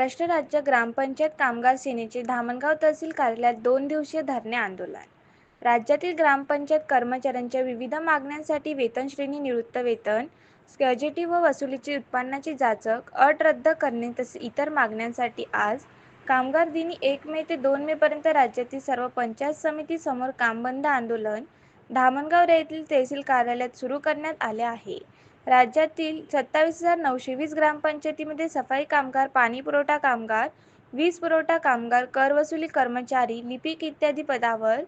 महाराष्ट्र राज्य ग्रामपंचायत कामगार सेनेचे धामणगाव तहसील कार्यालयात दोन दिवसीय धरणे आंदोलन. राज्यातील ग्रामपंचायत कर्मचाऱ्यांच्या विविध मागण्यांसाठी वेतनश्रेणी निवृत्त वेतन स्कॅजेटी व वसुलीची उत्पन्नाची जाचक अट रद्द करणे तसेच इतर मागण्यांसाठी आज कामगार दिनी एक मे ते दोन मे पर्यंत राज्यातील सर्व पंचायत समिती समोर कामबंद आंदोलन धामणगाव येथील तहसील कार्यालयात सुरू करण्यात आले आहे. राज्यातील सत्तावीस हजार नऊशे वीस ग्रामपंचायतीमध्ये सफाई कामगार पाणी पुरवठा कामगार वीज पुरवठा कामगार कर वसुली कर्मचारी लिपिक इत्यादी पदावर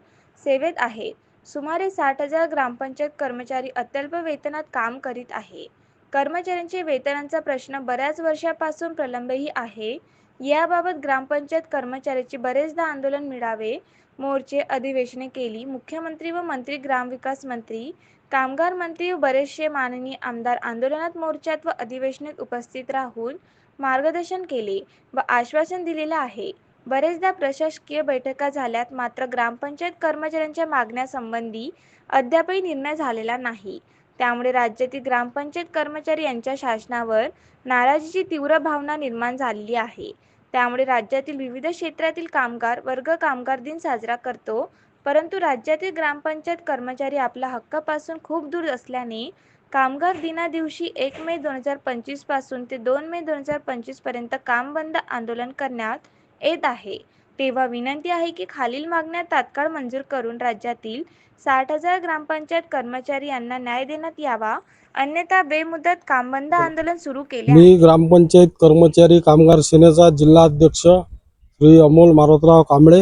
सेवेत आहेत सुमारे साठ हजार ग्रामपंचायत कर्मचारी अत्यल्प वेतनात काम करीत आहे. कर्मचाऱ्यांचे वेतनांचा प्रश्न बऱ्याच वर्षापासून प्रलंबही आहे. याबाबत ग्रामपंचायत कर्मचाऱ्याचे बरेचदा आंदोलन मिळावे मोर्चे अधिवेशने केली. मुख्यमंत्री व मंत्री ग्रामविकास मंत्री कामगार मंत्री व बरेचसे माननीय आमदार आंदोलनात मोर्चात व अधिवेशनात उपस्थित राहून मार्गदर्शन केले व आश्वासन दिलेलं आहे. बरेचदा प्रशासकीय बैठका झाल्यात मात्र ग्रामपंचायत कर्मचाऱ्यांच्या मागण्यासंबंधी अद्यापही निर्णय झालेला नाही. त्यामुळे राज्यातील ग्रामपंचायत कर्मचारी यांच्या शासनावर नाराजीची तीव्र भावना निर्माण झालेली आहे. त्यामुळे राज्यातील विविध क्षेत्रातील कामगार वर्ग कामगार दिन साजरा करतो. परंतु राज्यातील ग्रामपंचायत कर्मचारी आपल्या हक्कापासून खूप दूर असल्याने कामगार दिना दिवशी एक मे दोन हजार पंचवीसपासून ते दोन मे दोन हजार पंचवीसपर्यंत काम बंद आंदोलन करण्यात येत आहे. तेव्हा विनंती आहे की खालील मागण्या तात्काळ मंजूर करून राज्यातील साठ हजार ग्रामपंचायत कर्मचारी यांना न्याय देण्यात यावा अन्यथा बेमुदत कामबंद आंदोलन सुरू केले आहे. मी ग्रामपंचायत कर्मचारी कामगार सेनेचा जिल्हा अध्यक्ष श्री अमोल मारोतराव कांबळे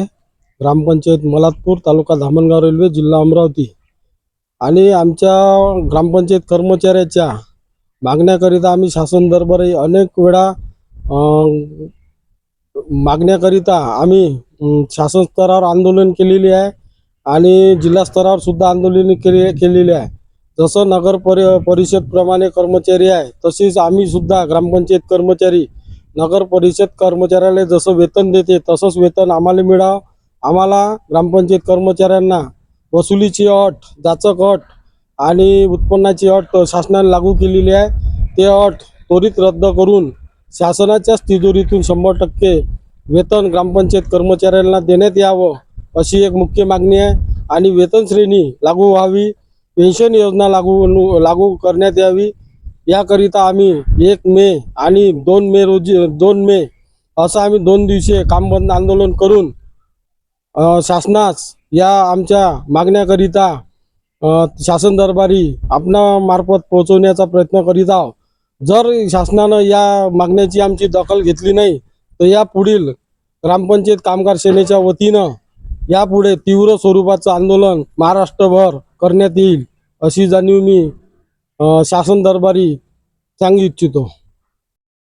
ग्रामपंचायत मलातपूर तालुका धामणगाव रेल्वे जिल्हा अमरावती आणि आमच्या ग्रामपंचायत कर्मचाऱ्याच्या मागण्याकरिता आम्ही शासन दरबारी अनेक वेळा अं, मागण्याकरिता आम्ही शासन स्तरावर आंदोलन केलेली आहे आणि जिल्हा स्तरावर सुद्धा आंदोलन केले केलेली आहे. जसं नगर परि परिषदप्रमाणे कर्मचारी आहे तसेच आम्ही सुद्धा ग्रामपंचायत कर्मचारी नगर परिषद कर्मचाऱ्याला जसं वेतन देते तसंच वेतन आम्हाला मिळावं. आम्हाला ग्रामपंचायत कर्मचाऱ्यांना वसुलीची अट जाचक अट आणि उत्पन्नाची अट शासनाने लागू केलेली आहे. ते अट त्वरित रद्द करून शासनाच्याच तिजोरीतून शंभर टक्के वेतन ग्रामपंचायत कर्मचाऱ्यांना देण्यात यावं अशी एक मुख्य मागणी आहे. आणि वेतन श्रेणी लागू व्हावी पेन्शन योजना लागू लागू करण्यात यावी. याकरिता आम्ही एक मे आणि दोन मे रोजी दोन मे असं आम्ही दोन दिवशी कामबंद आंदोलन करून शासनास या आमच्या मागण्याकरिता शासन दरबारी आपणामार्फत पोहोचवण्याचा प्रयत्न करीत आहोत. जर शासनानं या मागण्याची आमची दखल घेतली नाही तर या पुढील ग्रामपंचायत कामगार सेनेच्या वतीनं यापुढे तीव्र स्वरूपाचं आंदोलन महाराष्ट्रभर करण्यात येईल अशी जाणीव मी शासन दरबारी सांगू इच्छितो.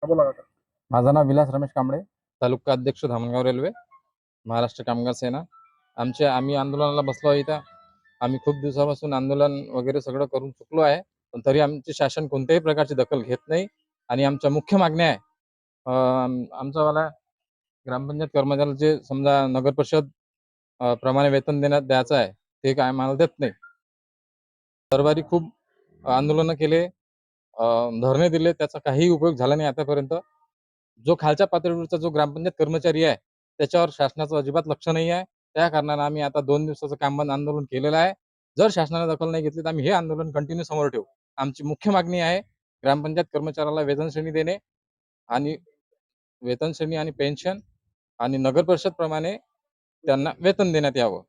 माझं नाव विलास रमेश कांबळे तालुका अध्यक्ष धामणगाव रेल्वे महाराष्ट्र कामगार सेना. आमचे आम्ही आंदोलनाला बसलो आहे इथं. आम्ही खूप दिवसापासून आंदोलन वगैरे सगळं करून चुकलो आहे पण तरी आमचे शासन कोणत्याही प्रकारची दखल घेत नाही आणि आमच्या मुख्य मागण्या आहे आमचावाला ग्रामपंचायत कर्मचाऱ्याला जे समजा नगर परिषद प्रमाणे वेतन देण्यात द्यायचं आहे ते काय आम्हाला देत नाही. दरबारी खूप आंदोलनं केले धरणे दिले त्याचा काही उपयोग झाला नाही आतापर्यंत. जो खालच्या पातळीवरचा जो ग्रामपंचायत कर्मचारी आहे त्याच्यावर शासनाचं अजिबात लक्ष नाही आहे. त्या कारणानं आम्ही आता दोन दिवसाचं कामबंद आंदोलन केलेलं आहे. जर शासनाने दखल नाही घेतली तर आम्ही हे आंदोलन कंटिन्यू समोर ठेवू. आमची मुख्य मागणी आहे ग्रामपंचायत कर्मचाऱ्याला वेतन श्रेणी देणे आणि वेतन श्रेणी आणि पेन्शन आणि नगर परिषद प्रमाणे त्यांना वेतन देण्यात यावं.